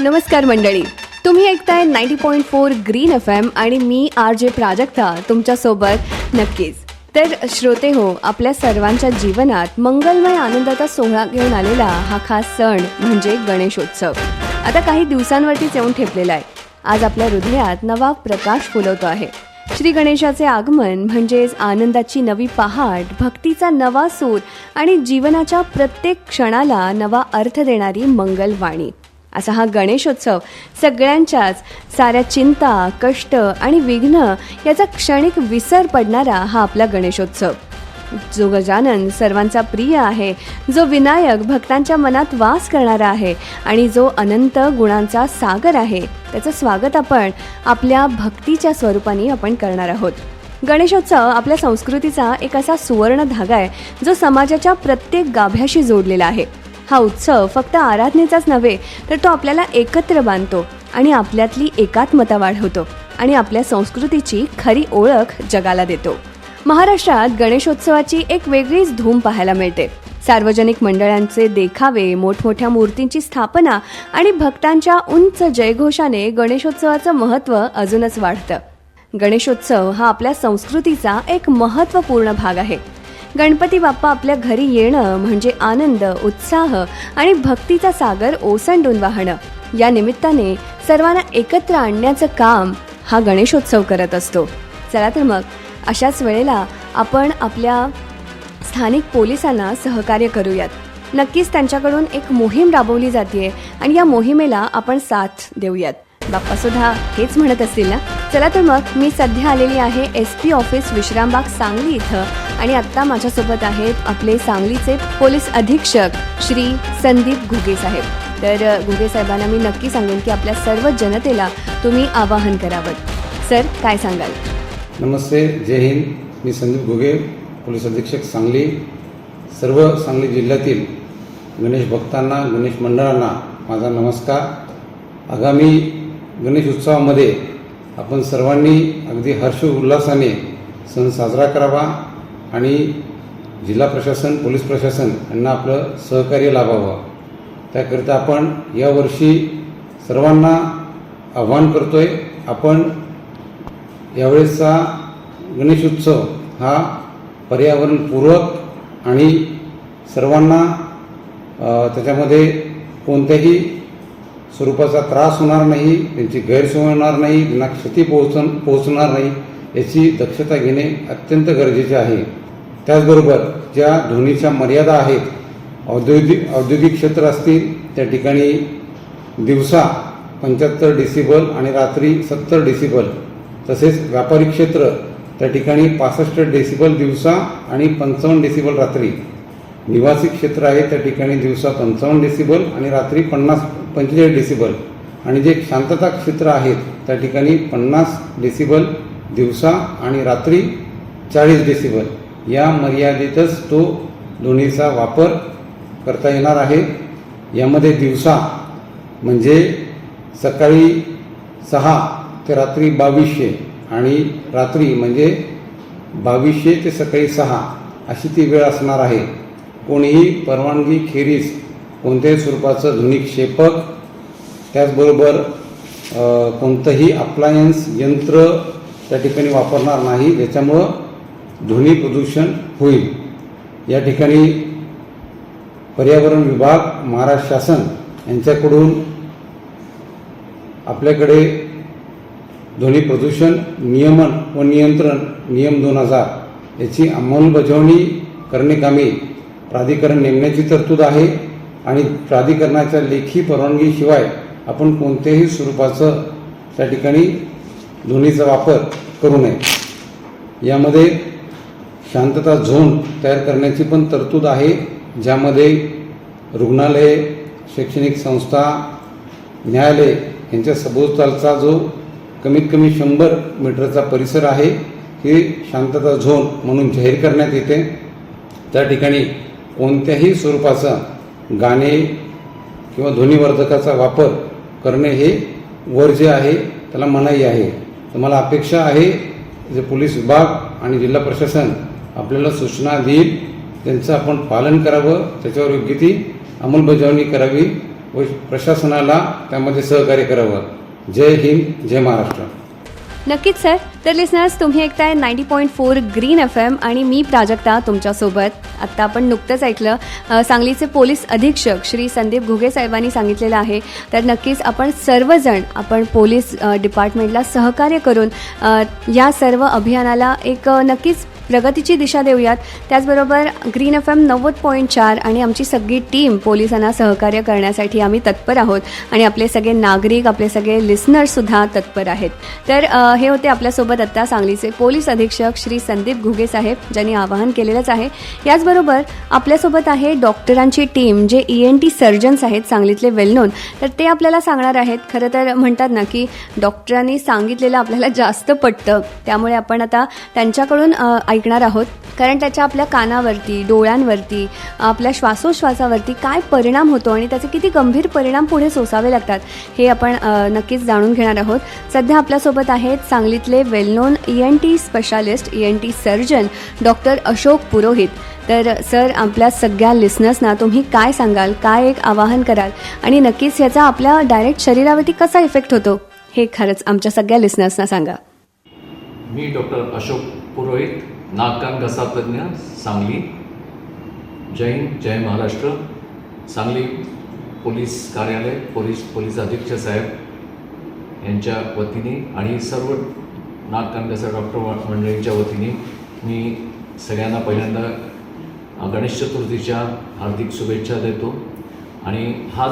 नमस्कार मंडळी. तुम्ही ऐकताय ninety point four green F M आणि मी आर जे प्राजक्ता तुमच्यासोबत नक्कीच. तर श्रोते हो आपल्या सर्वांच्या जीवनात मंगलमय आनंदाचा सोहळा घेऊन आलेला हा खास सण म्हणजे गणेशोत्सव. आता काही दिवसांवरतीच येऊन ठेपलेला आहे. आज आपल्या हृदयात नवा प्रकाश फुलवतो आहे. श्री गणेशाचे आगमन म्हणजेच आनंदाची नवी पहाट भक्तीचा नवा सूर आणि जीवनाच्या प्रत्येक क्षणाला नवा अर्थ देणारी मंगलवाणी. असा हा गणेशोत्सव सगळ्यांच्याच साऱ्या चिंता कष्ट आणि विघ्न याचा क्षणिक विसर पडणारा हा आपला गणेशोत्सव. जो गजानन सर्वांचा प्रिय आहे जो विनायक भक्तांच्या मनात वास करणारा आहे आणि जो अनंत गुणांचा सागर आहे त्याचं स्वागत आपण आपल्या भक्तीच्या स्वरूपाने आपण करणार आहोत. गणेशोत्सव आपल्या संस्कृतीचा एक असा सुवर्ण धागा आहे जो समाजाच्या प्रत्येक गाभ्याशी जोडलेला आहे. हा उत्सव फक्त आराधनेचाच नव्हे तर तो आपल्याला एकत्र बांधतो आणि आपल्यातली एकात्मता वाढवतो आणि आपल्या संस्कृतीची खरी ओळख जगाला देतो. महाराष्ट्रात गणेशोत्सवाची एक वेगळीच धूम पाहायला मिळते. सार्वजनिक मंडळांचे देखावे मोठमोठ्या मूर्तींची स्थापना आणि भक्तांच्या उंच जयघोषाने गणेशोत्सवाचं महत्त्व अजूनच वाढतं. गणेशोत्सव हा आपल्या संस्कृतीचा एक महत्त्वपूर्ण भाग आहे. गणपती बाप्पा आपल्या घरी येणं म्हणजे आनंद उत्साह आणि भक्तीचा सागर ओसंडून वाहणं. या निमित्ताने सर्वांना एकत्र आणण्याचं काम हा गणेशोत्सव करत असतो. चला तर मग अशाच वेळेला आपण आपल्या स्थानिक पोलिसांना सहकार्य करूयात. नक्कीच त्यांच्याकडून एक मोहीम राबवली जाते आणि या मोहिमेला आपण साथ देऊयात. बाप्पा सुद्धा हेच म्हणत असतील ना? चला तर मग मी सध्या आलेली आहे S P office Vishrambag Sangli इथं आणि आत्ता माझ्यासोबत आहेत आपले सांगलीचे पोलीस अधीक्षक श्री संदीप घुगे साहेब. तर घुगे साहेबांना मी नक्की सांगेन की आपल्या सर्व जनतेला तुम्ही आवाहन करावं. सर काय सांगाल? नमस्ते जय हिंद. मी संदीप घुगे पोलीस अधीक्षक सांगली. सर्व सांगली जिल्ह्यातील गणेश भक्तांना गणेश मंडळांना माझा नमस्कार. आगामी गणेश उत्सवामध्ये आपण सर्वांनी अगदी हर्ष उल्हासाने सण साजरा करावा आणि जिल्हा प्रशासन पोलीस प्रशासन यांना आपलं सहकार्य लाभावं. त्याकरिता आपण यावर्षी सर्वांना आव्हान करतो आहे आपण यावेळेसचा गणेश उत्सव हा पर्यावरणपूरक आणि सर्वांना त्याच्यामध्ये कोणत्याही स्वरूपाचा त्रास होणार नाही त्यांची गैरसोय होणार नाही त्यांना क्षती पोहोचण पोहोचणार नाही याची दक्षता घेणे अत्यंत गरजेचे आहे. त्याचबरोबर ज्या ध्वनीच्या मर्यादा आहेत औद्योगिक औद्योगिक क्षेत्र असतील त्या ठिकाणी दिवसा पंच्याहत्तर डिसिबल आणि रात्री सत्तर डिसिबल तसेच व्यापारी क्षेत्र त्या ठिकाणी पासष्ट डेसिबल दिवसा आणि पंचावन्न डेसिबल रात्री. निवासी क्षेत्र आहे त्या ठिकाणी दिवसा पंचावन्न डेसिबल आणि रात्री पन्नास पंचेचाळीस डेसिबल आणि जे शांतता क्षेत्र आहेत त्या ठिकाणी पन्नास डेसिबल दिवसा आणि रात्री चाळीस डेसिबल या मर्यादेतच तो दोन्हीचा वापर करता येणार आहे. यामध्ये दिवसा म्हणजे सकाळी सहा ते रात्री बावीसशे आणि रात्री म्हणजे बावीसशे ते सकाळी सहा अशी ती वेळ असणार आहे. कोणीही परवानगी खेरीज कोणत्याही स्वरूपाचं ध्वनिक्षेपक त्याचबरोबर कोणतंही अप्लायन्स यंत्र त्या ठिकाणी वापरणार नाही ज्याच्यामुळं ध्वनी प्रदूषण होईल. या ठिकाणी पर्यावरण विभाग महाराष्ट्र शासन यांच्याकडून आपल्याकडे ध्वनी प्रदूषण नियमन व नियंत्रण नियम दोन हजार याची अंमलबजावणी करणे कामे प्राधिकरण नेमण्याची तरतूद आहे. आणि प्राधिकरणाच्या लेखी परवानगीशिवाय आपण कोणत्याही स्वरूपाचं त्या ठिकाणी ध्वनीचा वापर करू नये. यामध्ये शांतता झोन तयार करण्याची पण तरतूद आहे ज्यामध्ये रुग्णालये शैक्षणिक संस्था न्यायालय यांच्या सभोवतालचा जो कमीत कमी शंभर मीटरचा परिसर आहे हे शांतता झोन म्हणून जाहीर करण्यात येते. त्या ठिकाणी कोणत्याही स्वरूपाचा गाणे किंवा ध्वनिवर्धकाचा वापर करणे हे वर्ज्य आहे त्याला मनाई आहे. तर मला अपेक्षा आहे जे पोलीस विभाग आणि जिल्हा प्रशासन आपल्याला सूचना देईल त्यांचं आपण पालन करावं त्याच्यावर योग्य ती अंमलबजावणी करावी व प्रशासनाला त्यामध्ये सहकार्य करावं. जय हिंद जय महाराष्ट्र. नक्कीच सर. तर लिसनर्स तुम्ही ऐकताय ninety point four green F M आणि मी प्राजक्ता तुमच्यासोबत. आत्ता आपण नुकतंच ऐकलं सांगलीचे पोलीस अधीक्षक श्री संदीप घुगे साहेबांनी सांगितलेलं आहे. तर नक्कीच आपण सर्वजण आपण पोलीस डिपार्टमेंटला सहकार्य करून या सर्व अभियानाला एक नक्कीच प्रगतीची दिशा देऊयात. त्याचबरोबर ग्रीन एफ एम नव्वद पॉईंट चार आणि आमची सगळी टीम पोलिसांना सहकार्य करण्यासाठी आम्ही तत्पर आहोत. आणि आपले सगळे नागरिक आपले सगळे लिस्नर्ससुद्धा तत्पर आहेत. तर हे होते आपल्यासोबत आत्ता सांगलीचे पोलीस अधीक्षक श्री संदीप घुगे साहेब ज्यांनी आवाहन केलेलंच आहे. याचबरोबर आपल्यासोबत आहे डॉक्टरांची टीम जे ई एन टी सर्जन्स आहेत सांगलीतले वेलनोन तर ते आपल्याला सांगणार आहेत. खरं तर म्हणतात ना की डॉक्टरांनी सांगितलेलं आपल्याला जास्त पटतं. त्यामुळे आपण आता त्यांच्याकडून ऐकणार आहोत. कारण त्याच्या आपल्या कानावरती डोळ्यांवरती आपल्या श्वासोश्वासावरती काय परिणाम होतो आणि त्याचे किती गंभीर परिणाम पुढे सोसावे लागतात हे आपण नक्कीच जाणून घेणार आहोत. सध्या आपल्यासोबत आहेत सांगलीतले well known E N T specialist E N T surgeon doctor Ashok Purohit. तर सर आपल्या सगळ्या लिस्नर्सना तुम्ही काय सांगाल काय एक आवाहन कराल? आणि नक्कीच याचा आपल्या डायरेक्ट शरीरावरती कसा इफेक्ट होतो हे खरंच आमच्या सगळ्या लिस्नर्सना सांगा. मी डॉक्टर अशोक पुरोहित नागकान घसा तज्ज्ञ सांगली. जय हिंद जय महाराष्ट्र. सांगली पोलीस कार्यालय पोलीस पोलीस अधीक्षक साहेब यांच्या वतीने आणि सर्व नाक घसा डॉक्टर मंडळींच्या वतीने मी सगळ्यांना पहिल्यांदा गणेश चतुर्थीच्या हार्दिक शुभेच्छा देतो. आणि हा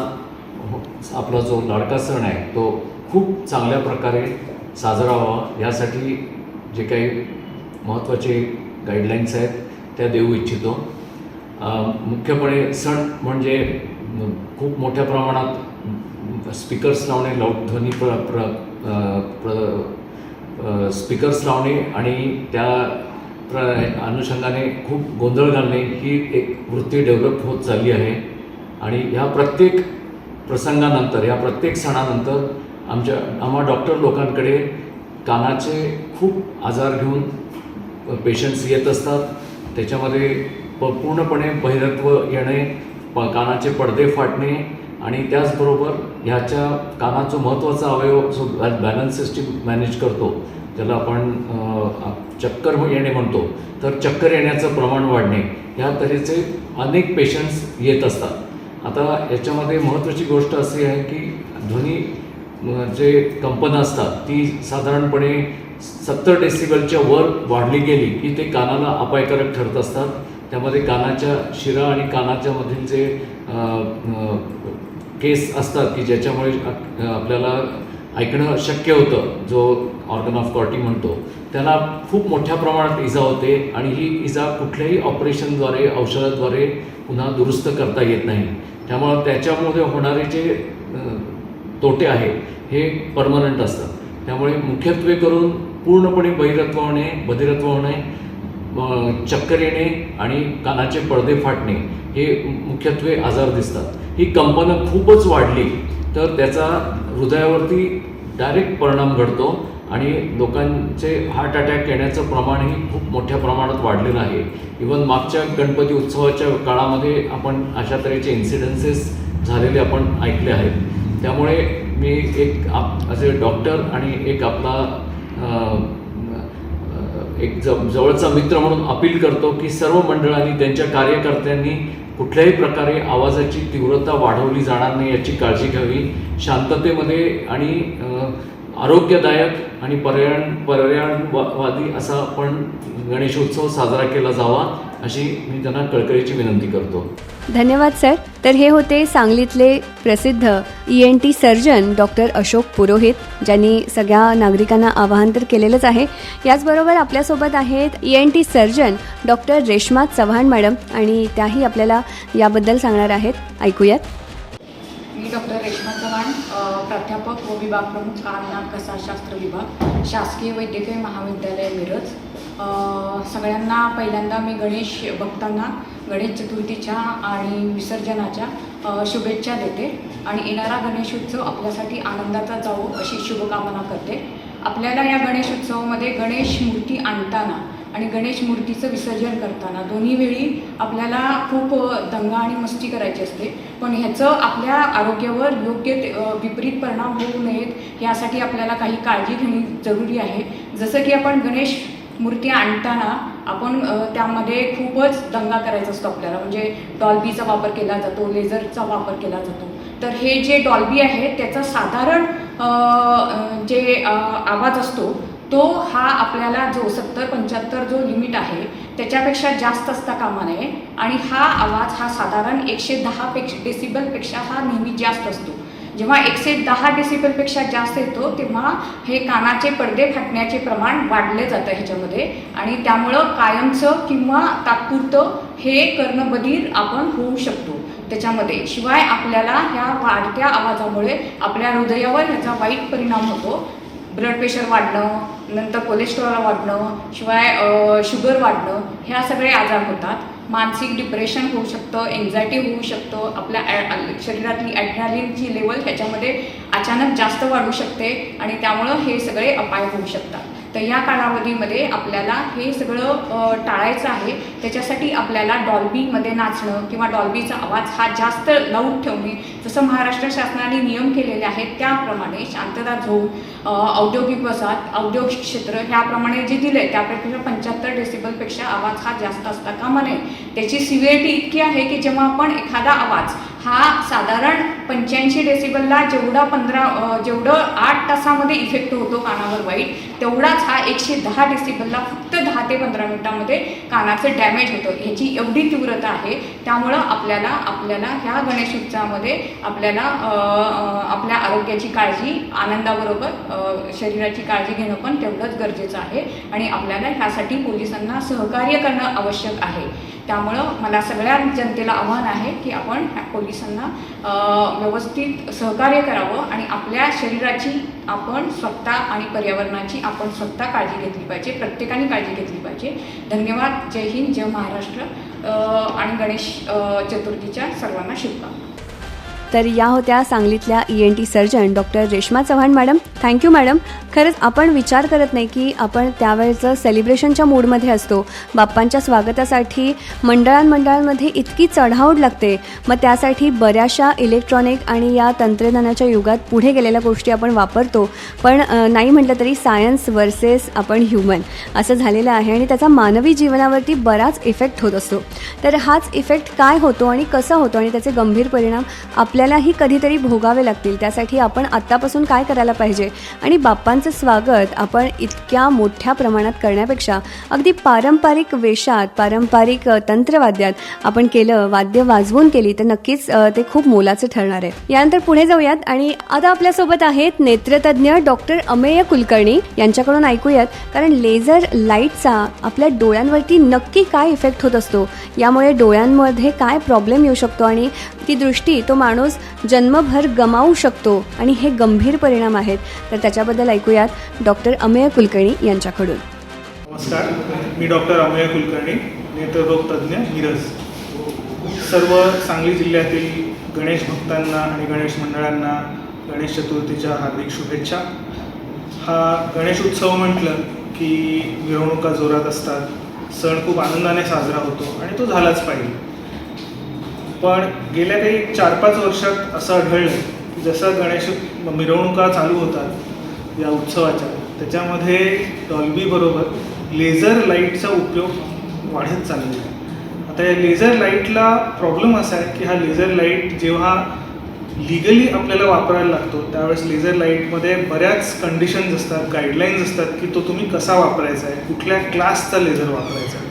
आपला जो लाडका सण आहे तो खूप चांगल्या प्रकारे साजरा व्हावा. यासाठी जे काही महत्त्वाचे गाईडलाईन्स आहेत त्या देऊ इच्छितो. मुख्यपणे सण म्हणजे खूप मोठ्या प्रमाणात स्पीकर्स लावणे लाऊड ध्वनी प्र प्र प्र स्पीकर्स लावणे आणि त्या प्र अनुषंगाने खूप गोंधळ घालणे ही एक वृत्ती डेव्हलप होत चालली आहे. आणि ह्या प्रत्येक प्रसंगानंतर या प्रत्येक सणानंतर आमच्या आम्हा डॉक्टर लोकांकडे कानाचे खूप आजार घेऊन पेशंट्स येत असतात. त्याच्यामध्ये प पूर्णपणे बहिरत्व येणे प कानाचे पडदे फाटणे आणि त्याचबरोबर ह्याच्या कानाचं महत्त्वाचा अवयव जो बॅ बॅलन्स सिस्टीम मॅनेज करतो. ज्याला आपण चक्कर येणे म्हणतो. तर चक्कर येण्याचं प्रमाण वाढणे ह्या तऱ्हेचे अनेक पेशंट्स येत असतात. आता याच्यामध्ये महत्त्वाची गोष्ट अशी आहे की ध्वनी जे कंपनं असतात ती साधारणपणे सत्तर डेसिबलच्या वर वाढली गेली की ते कानाला अपायकारक ठरत असतात. त्यामध्ये कानाच्या शिरा आणि कानाच्या मधील जे केस असतात की ज्याच्यामुळे आपल्याला ऐकणं शक्य होतं जो ऑर्गन ऑफ कॉर्टी म्हणतो त्याला खूप मोठ्या प्रमाणात इजा होते आणि ही इजा कुठल्याही ऑपरेशनद्वारे औषधाद्वारे पुन्हा दुरुस्त करता येत नाही. त्यामुळं त्याच्यामध्ये होणारे जे तोटे आहेत हे परमनंट असतात. त्यामुळे मुख्यत्वे करून पूर्णपणे बहिरत्व होणे बधिरत्व होणे चक्कर येणे आणि कानाचे पडदे फाटणे हे मुख्यत्वे आजार दिसतात. ही कंपनं खूपच वाढली तर त्याचा हृदयावरती डायरेक्ट परिणाम घडतो आणि लोकांचे हार्ट अटॅक येण्याचं प्रमाणही खूप मोठ्या प्रमाणात वाढलेलं आहे. इवन मागच्या गणपती उत्सवाच्या काळामध्ये आपण अशा तऱ्हेचे इन्सिडन्सेस झालेले आपण ऐकले आहेत. त्यामुळे मी एक आप असे डॉक्टर आणि एक आपला एक जवळचा मित्र म्हणून अपील करतो की सर्व मंडळांनी त्यांच्या कार्यकर्त्यांनी कुठल्याही प्रकारे आवाजाची तीव्रता वाढवली जाणार नाही याची काळजी घ्यावी. शांततेमध्ये आणि आरोग्यदायक आणि पर्यावरण पर्यावरणवादी असा आपण गणेशोत्सव साजरा केला जावा. अशी मी त्यांना कळकळीची विनंती करतो. धन्यवाद सर. तर हे होते सांगलीतले प्रसिद्ध E N T surgeon doctor Ashok Purohit ज्यांनी सगळ्या नागरिकांना आवाहन तर केलेलंच आहे. याचबरोबर आपल्यासोबत आहेत E N T surgeon doctor Reshma Chavan madam आणि त्याही आपल्याला याबद्दल सांगणार आहेत. ऐकूयात. मी डॉक्टर रेश्मा चव्हाण प्राध्यापक व विभाग प्रमुख कान नाक घसाशास्त्र विभाग शासकीय वैद्यकीय महाविद्यालय मिरज. सगळ्यांना पहिल्यांदा मी गणेश भक्तांना गणेश चतुर्थीच्या आणि विसर्जनाच्या शुभेच्छा देते. आणि येणारा गणेशोत्सव आपल्यासाठी आनंदाचा जावो अशी शुभकामना करते. आपल्याला या गणेशोत्सवामध्ये गणेश मूर्ती आणताना आणि गणेश मूर्तीचं विसर्जन करताना दोन्ही वेळी आपल्याला खूप दंगा आणि मस्ती करायची असते. पण ह्याचं आपल्या आरोग्यावर योग्य ते विपरीत परिणाम होऊ नयेत यासाठी आपल्याला काही काळजी घेणे जरुरी आहे. जसं की आपण गणेश मूर्ती आणताना आपण त्यामध्ये खूपच दंगा करायचा असतो आपल्याला. म्हणजे डॉल्बीचा वापर केला जातो लेझरचा वापर केला जातो. तर हे जे डॉल्बी आहे त्याचा साधारण जे आवाज असतो तो हा आपल्याला जो सत्तर पंच्याहत्तर जो लिमिट आहे त्याच्यापेक्षा जास्त असता कामा नये. आणि हा आवाज हा साधारण एकशे दहा पेक्षा डेसिबलपेक्षा हा नेहमी जास्त असतो. जेव्हा एकशे दहा डेसिबलपेक्षा जास्त येतो तेव्हा हे कानाचे पडदे फाटण्याचे प्रमाण वाढले जातं ह्याच्यामध्ये. आणि त्यामुळं कायमचं किंवा तात्पुरतं हे कर्णबधीर आपण होऊ शकतो. त्याच्यामध्ये शिवाय आपल्याला ह्या वाढत्या आवाजामुळे आपल्या हृदयावर ह्याचा वाईट परिणाम होतो. ब्लड प्रेशर वाढणं नंतर कोलेस्ट्रॉल वाढणं शिवाय शुगर वाढणं ह्या सगळे आजार होतात. मानसिक डिप्रेशन होऊ शकतं एन्झायटी होऊ शकतं आपल्या ॲ- शरीरातली ॲड्रॅलिनची लेवल त्याच्यामध्ये अचानक जास्त वाढू शकते आणि त्यामुळं हे सगळे अपाय होऊ शकतात. तर या कालावधीमध्ये आपल्याला हे सगळं टाळायचं आहे. त्याच्यासाठी आपल्याला डॉल्बीमध्ये नाचणं किंवा डॉल्बीचा आवाज हा जास्त लावून ठेवणे जसं महाराष्ट्र शासनाने नियम केलेले आहेत त्याप्रमाणे शांतता झोन औद्योगिक वसाहत औद्योगिक क्षेत्र ह्याप्रमाणे जे दिलं आहे त्यापेक्षा पंच्याहत्तर डेसिबलपेक्षा आवाज हा जास्त असता कामा नये. त्याची सिव्हिरिटी इतकी आहे की जेव्हा आपण एखादा आवाज हा साधारण पंच्याऐंशी डेसिबलला जेवढा पंधरा जेवढं आठ तासामध्ये इफेक्ट होतो कानावर वाईट तेवढाच हा एकशे दहा डेसिबलला फक्त दहा ते पंधरा मिनिटामध्ये कानाचं डॅमेज होतं. ह्याची एवढी तीव्रता आहे त्यामुळं आपल्याला आपल्याला ह्या गणेश उत्सवामध्ये आपल्याला आपल्या आरोग्याची काळजी आनंदाबरोबर शरीराची काळजी घेणं पण तेवढंच गरजेचं आहे आणि आपल्याला ह्यासाठी पोलिसांना सहकार्य करणं आवश्यक आहे. त्यामुळं मला सगळ्या जनतेला आव्हान आहे की आपण पोलिसांना व्यवस्थित सहकार्य करावं आणि आपल्या शरीराची आपण स्वतः आणि पर्यावरणाची आपण स्वतः काळजी घेतली पाहिजे प्रत्येकाने काळजी घेतली पाहिजे. धन्यवाद. जय हिंद जय महाराष्ट्र. आणि गणेश चतुर्थीच्या सर्वांना शुभकामना. तर या होत्या सांगलीतल्या E N T surgeon doctor Reshma Chavan madam. Thank you madam. खरंच आपण विचार करत नाही की आपण त्यावेळेचं सेलिब्रेशनच्या मूडमध्ये असतो. बाप्पांच्या स्वागतासाठी मंडळांमंडळांमध्ये इतकी चढाओढ लागते. मग त्यासाठी बऱ्याचशा इलेक्ट्रॉनिक आणि या तंत्रज्ञानाच्या युगात पुढे गेलेल्या गोष्टी आपण वापरतो. पण नाही म्हटलं तरी सायन्स वर्सेस आपण ह्युमन असं झालेलं आहे आणि त्याचा मानवी जीवनावरती बराच इफेक्ट होत असतो. तर हाच इफेक्ट काय होतो आणि कसा होतो आणि त्याचे गंभीर परिणाम आपल्या आपल्यालाही कधीतरी भोगावे लागतील. त्यासाठी आपण आत्तापासून काय करायला पाहिजे? आणि बाप्पांचं स्वागत आपण इतक्या मोठ्या प्रमाणात करण्यापेक्षा अगदी पारंपरिक वेशात पारंपरिक तंत्रवाद्यात आपण केलं वाद्य वाजवून केली तर नक्कीच ते खूप मोलाचं ठरणार आहे. यानंतर पुढे जाऊयात आणि आता आपल्यासोबत आहेत नेत्रतज्ञ डॉक्टर अमेय कुलकर्णी. यांच्याकडून ऐकूयात कारण लेझर लाईटचा आपल्या डोळ्यांवरती नक्की काय इफेक्ट होत असतो? यामुळे डोळ्यांमध्ये काय प्रॉब्लेम येऊ शकतो? आणि ती दृष्टी तो माणूस जन्मभर गमावू शकतो आणि हे गंभीर परिणाम आहेत. तर त्याच्याबद्दल ऐकूयात डॉक्टर अमेय कुलकर्णी यांच्याकडून. नमस्कार. मी डॉक्टर अमेय कुलकर्णी नेत्ररोग तज्ज्ञ मिरज. सर्व सांगली जिल्ह्यातील गणेश भक्तांना आणि गणेश मंडळांना गणेश चतुर्थीच्या हार्दिक शुभेच्छा. हा गणेश उत्सव म्हटलं की मिरवणुका जोरात असतात. सण खूप आनंदाने साजरा होतो आणि तो झालाच पाहिजे. पण गेल्या काही चार पाच वर्षात असं आढळलं की जसं गणेश मिरवणुका चालू होतात या उत्सवाच्या त्याच्यामध्ये डॉल्बीबरोबर लेझर लाईटचा उपयोग वाढत चाललेला आहे. आता या लेझर लाईटला प्रॉब्लेम असा आहे की हा लेझर लाइट जेव्हा लिगली आपल्याला वापरायला लागतो त्यावेळेस लेझर लाईटमध्ये बऱ्याच कंडिशन्स असतात गाईडलाईन्स असतात की तो तुम्ही कसा वापरायचा आहे कुठल्या क्लासचा लेझर वापरायचा आहे.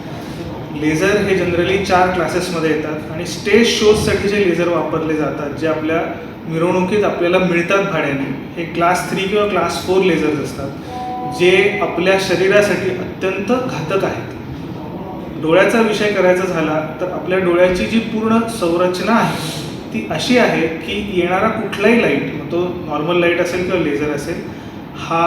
लेझर हे जनरली चार क्लासेसमध्ये येतात आणि स्टेज शोजसाठी जे लेझर वापरले जातात जे आपल्या मिरवणुकीत आपल्याला मिळतात भाड्याने हे क्लास थ्री किंवा क्लास फोर लेझर्स असतात जे आपल्या शरीरासाठी अत्यंत घातक आहेत. डोळ्याचा विषय करायचा झाला तर आपल्या डोळ्याची जी पूर्ण संरचना आहे ती अशी आहे की येणारा कुठलाही लाइट तो नॉर्मल लाइट असेल किंवा लेझर असेल हा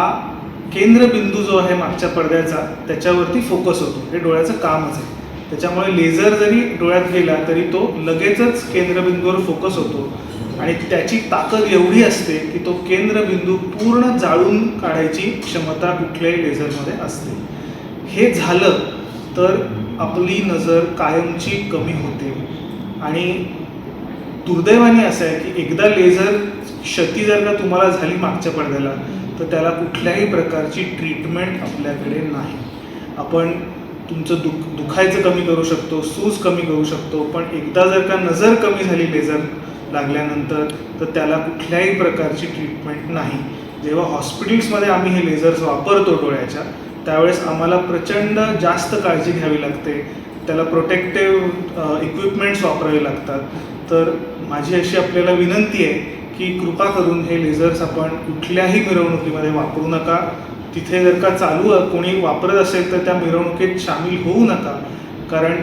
केंद्रबिंदू जो आहे मागच्या पडद्याचा त्याच्यावरती फोकस होतो. हे डोळ्याचं कामच आहे. त्याच्यामुळे लेझर जरी डोळ्यात गेला तरी तो लगेचच केंद्रबिंदूवर फोकस होतो. आणि त्याची ताकद एवढी असते की तो केंद्रबिंदू पूर्ण जाळून काढायची क्षमता कुठल्याही लेझरमध्ये असते. हे झालं तर आपली नजर कायमची कमी होते. आणि दुर्दैवाने असं आहे की एकदा लेझर क्षती जर का तुम्हाला झाली मागच्या पडद्याला तर त्याला कुठल्याही प्रकारची ट्रीटमेंट आपल्याकडे नाही. आपण तुमचं दुख दुखायचं कमी करू शकतो सूज कमी करू शकतो पण एकदा जर का नजर कमी झाली लेझर लागल्यानंतर तर त्याला कुठल्याही प्रकारची ट्रीटमेंट नाही. जेव्हा हॉस्पिटल्समध्ये आम्ही हे लेझर्स वापरतो डोळ्याच्या त्यावेळेस आम्हाला प्रचंड जास्त काळजी घ्यावी लागते. त्याला प्रोटेक्टिव्ह इक्विपमेंट्स वापरावे लागतात. तर माझी अशी आपल्याला विनंती आहे की कृपा करून हे लेझर्स आपण कुठल्याही मिरवणुकीमध्ये वापरू नका. तिथे जर का चालू कोणी वापरत असेल तर त्या मिरवणुकीत सामील होऊ नका. कारण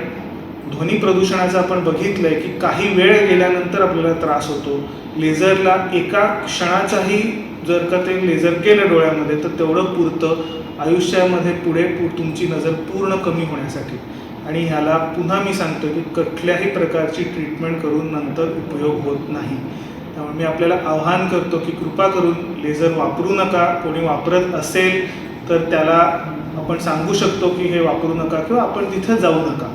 ध्वनी प्रदूषणाचं आपण बघितलं आहे की काही वेळ गेल्यानंतर आपल्याला त्रास होतो. लेझरला एका क्षणाचाही जर का ते लेझर गेलं डोळ्यामध्ये तर तेवढं पुरतं आयुष्यामध्ये पुढे पु तुमची नजर पूर्ण कमी होण्यासाठी. आणि ह्याला पुन्हा मी सांगतो की कुठल्याही प्रकारची ट्रीटमेंट करून नंतर उपयोग होत नाही. त्यामुळे मी आपल्याला आव्हान करतो की कृपा करून लेझर वापरू नका. कोणी वापरत असेल तर त्याला आपण सांगू शकतो की हे वापरू नका किंवा आपण तिथं जाऊ नका.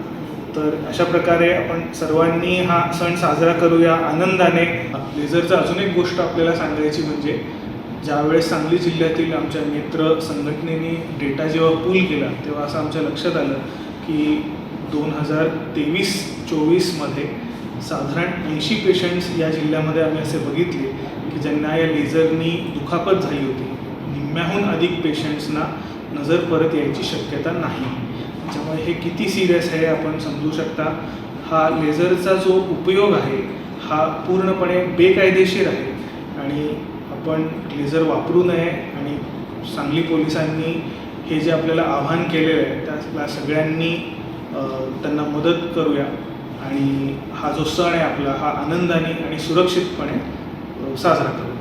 तर अशा प्रकारे आपण सर्वांनी हा सण साजरा करूया आनंदाने. लेझरचं अजून एक गोष्ट आपल्याला सांगायची म्हणजे ज्यावेळेस सांगली जिल्ह्यातील आमच्या मित्र संघटनेने डेटा जेव्हा पूल केला तेव्हा असं आमच्या लक्षात आलं की दोन हजार तेवीस चोवीसमध्ये साधारण ऐंशी पेशंट्स या जिल्ह्यामध्ये आम्ही असे बघितले की ज्यांना या लेझरनी दुखापत झाली होती निम्म्याहून अधिक पेशंट्सना नजर परत यायची शक्यता नाही. त्याच्यामुळे हे किती सिरियस आहे आपण समजू शकता. हा लेझरचा जो उपयोग आहे हा पूर्णपणे बेकायदेशीर आहे. आणि आपण लेझर वापरू नये आणि सांगली पोलिसांनी हे जे आपल्याला आव्हान केलेलं आहे त्याला सगळ्यांनी त्यांना मदत करूया. आणि हा जो सण आहे आपला हा आनंदाने आणि सुरक्षितपणे साजरा करू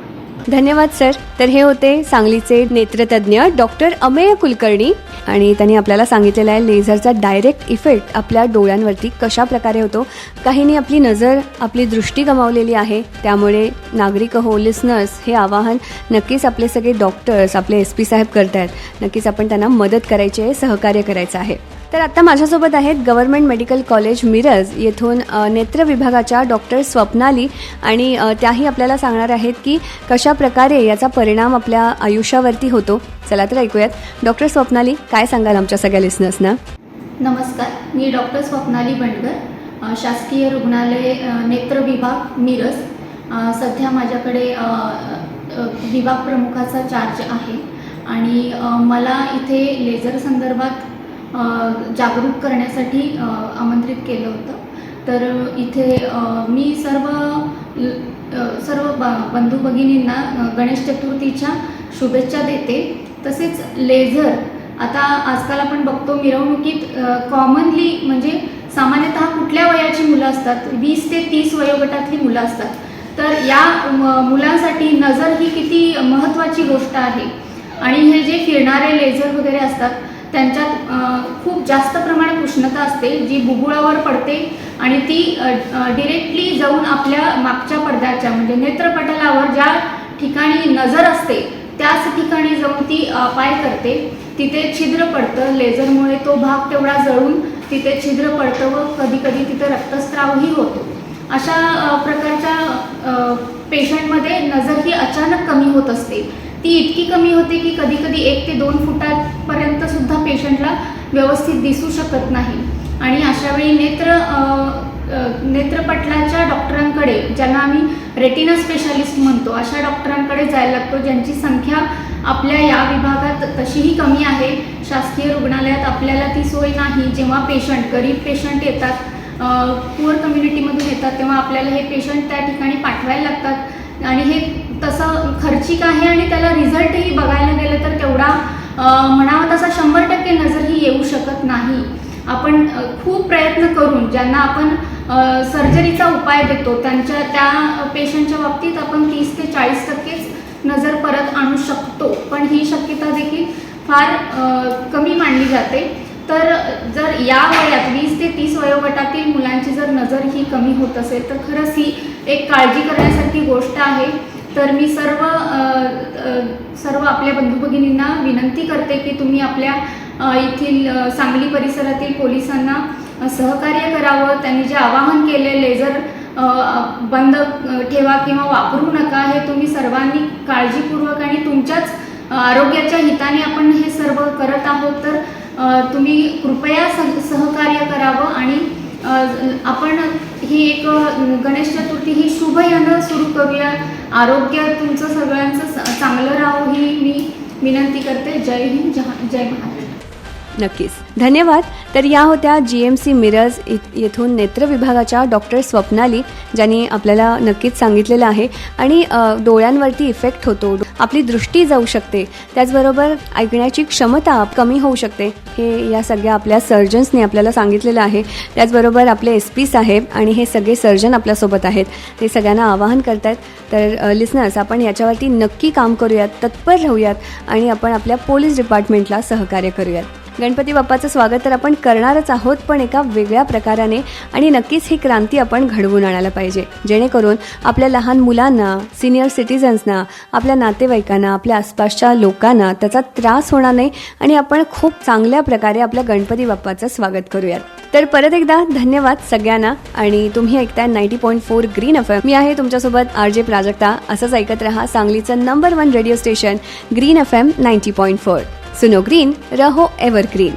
धन्यवाद सर. तर हे होते सांगलीचे नेत्रतज्ञ डॉक्टर अमेय कुलकर्णी. आणि त्यांनी आपल्याला सांगितलेलं आहे लेझरचा डायरेक्ट इफेक्ट आपल्या डोळ्यांवरती कशा प्रकारे होतो. काहींनी आपली नजर आपली दृष्टी गमावलेली आहे. त्यामुळे नागरिक हो लिसनर्स हे आवाहन नक्कीच आपले सगळे डॉक्टर्स आपले एस पी साहेब करत आहेत नक्कीच आपण त्यांना मदत करायची आहे सहकार्य करायचं आहे. तर आत्ता माझ्यासोबत आहेत गव्हर्नमेंट मेडिकल कॉलेज मिरज येथून नेत्र विभागाच्या डॉक्टर स्वप्नाली. आणि त्याही आपल्याला सांगणार आहेत की कशा प्रकारे याचा परिणाम आपल्या आयुष्यावरती होतो. चला तर ऐकूयात. डॉक्टर स्वप्नाली काय सांगाल आमच्या सगळ्या लिस्नर्सना? नमस्कार. मी डॉक्टर स्वप्नाली बंडगर शासकीय रुग्णालय नेत्र विभाग मिरज. सध्या माझ्याकडे विभाग प्रमुखाचा चार्ज आहे. आणि मला इथे लेझर संदर्भात जागरूक करण्यासाठी आमंत्रित केलं होतं. तर इथे मी सर्व ल- सर्व ब बंधू भगिनींना गणेश चतुर्थीच्या शुभेच्छा देते. तसेच लेझर आता आजकाल आपण बघतो मिरवणुकीत कॉमनली म्हणजे सामान्यतः कुठल्या वयाची मुलं असतात? वीस ते तीस वयोगटातली मुलं असतात. तर या मुलांसाठी नजर ही किती महत्त्वाची गोष्ट आहे? आणि हे जे फिरणारे लेझर वगैरे असतात त्यांच्यात खूप जास्त प्रमाणात उष्णता असते जी बुबुळावर पडते आणि ती डिरेक्टली जाऊन आपल्या मागच्या पडद्याच्या म्हणजे नेत्रपटलावर ज्या ठिकाणी नजर असते त्याच ठिकाणी जाऊन ती अपाय करते. तिथे छिद्र पडतं लेझरमुळे तो भाग तेवढा जळून तिथे छिद्र पडतं व कधीकधी तिथे रक्तस्रावही होतो. अशा प्रकारच्या पेशंटमध्ये नजर ही अचानक कमी होत असते. ती इतकी कमी होते की कधी कधी एक ते दोन फुटापर्यंत सुद्धा पेशंटला व्यवस्थित दिसू शकत नाही. आणि अशावेळी नेत्र नेत्रपटलाच्या डॉक्टरांकडे ज्यांना आम्ही रेटिना स्पेशालिस्ट म्हणतो अशा डॉक्टरांकडे जायला लागतो ज्यांची संख्या आपल्या या विभागात तशीही कमी आहे. शासकीय रुग्णालयात आपल्याला ती सोय नाही. जेव्हा पेशंट गरीब पेशंट येतात पुअर कम्युनिटीमधून येतात तेव्हा आपल्याला हे पेशंट त्या ठिकाणी पाठवायला लागतात. आणि हे तसं खर्चिक आहे आणि त्याला रिझल्टही बघायला गेलं तर तेवढा म्हणावा तसा शंभर टक्के नजरही येऊ शकत नाही. आपण खूप प्रयत्न करून ज्यांना आपण सर्जरीचा उपाय देतो त्यांच्या त्या पेशंटच्या बाबतीत आपण तीस ते चाळीस टक्केच नजर परत आणू शकतो. पण ही शक्यता देखील फार कमी मानली जाते. तर जर या वयात वीस ते तीस वयोगटातील मुलांची जर नजर ही कमी होत असेल तर खरंच ही एक काळजी करण्यासारखी गोष्ट आहे. तर मी सर्व सर्व आपल्या बंधू भगिनींना विनंती करते की तुम्ही आपल्या येथील सांगली परिसरातील पोलिसांना सहकार्य करावं. त्यांनी जे आवाहन केले लेझर बंद ठेवा किंवा वापरू नका हे तुम्ही सर्वांनी काळजीपूर्वक आणि तुमच्याच आरोग्याच्या हिताने आपण हे सर्व करत आहोत. तर तुम्ही कृपया सह सहकार्य करावं आणि आपण ही एक गणेश चतुर्थी ही शुभयानं सुरू करूया. आरोग्य तुमचं सगळ्यांचं चांगलं राहो ही मी विनंती करते. जय हिंद जहा- जय महाराष्ट्र. नक्कीच. धन्यवाद. तर या होत्या जी एम सी मिरज येथून नेत्र विभागाच्या डॉक्टर स्वप्नाली ज्यांनी आपल्याला नक्कीच सांगितलेलं आहे. आणि डोळ्यांवरती इफेक्ट होतो. आपली दृष्टी जाऊ शकते. त्याचबरोबर ऐकण्याची क्षमता कमी होऊ शकते. हे या सगळ्या आपल्या सर्जन्सनी आपल्याला सांगितलेलं आहे. त्याचबरोबर आपले एस पी साहेब आणि हे सगळे सर्जन आपल्यासोबत आहेत. ते सगळ्यांना आवाहन करतात तर लिसनर्स आपण याच्यावरती नक्की काम करूयात तत्पर राहूयात आणि आपण आपल्या पोलीस डिपार्टमेंटला सहकार्य करूयात. गणपती बाप्पाचं स्वागत तर आपण करणारच आहोत पण एका वेगळ्या प्रकाराने आणि नक्कीच ही क्रांती आपण घडवून आणायला पाहिजे. जेणेकरून आपल्या लहान मुलांना सिनियर सिटीजन्सना आपल्या नातेवाईकांना आपल्या आसपासच्या लोकांना त्याचा त्रास होणार नाही आणि आपण खूप चांगल्या प्रकारे आपल्या गणपती बाप्पाचं स्वागत करूयात. तर परत एकदा धन्यवाद सगळ्यांना आणि तुम्ही ऐकताय ninety point four green F M मी आहे तुमच्यासोबत आर जे प्राजक्ता. असंच ऐकत रहा सांगलीचं number one radio station green F M ninety point four सुनो ग्रीन रहो एव्हरग्रीन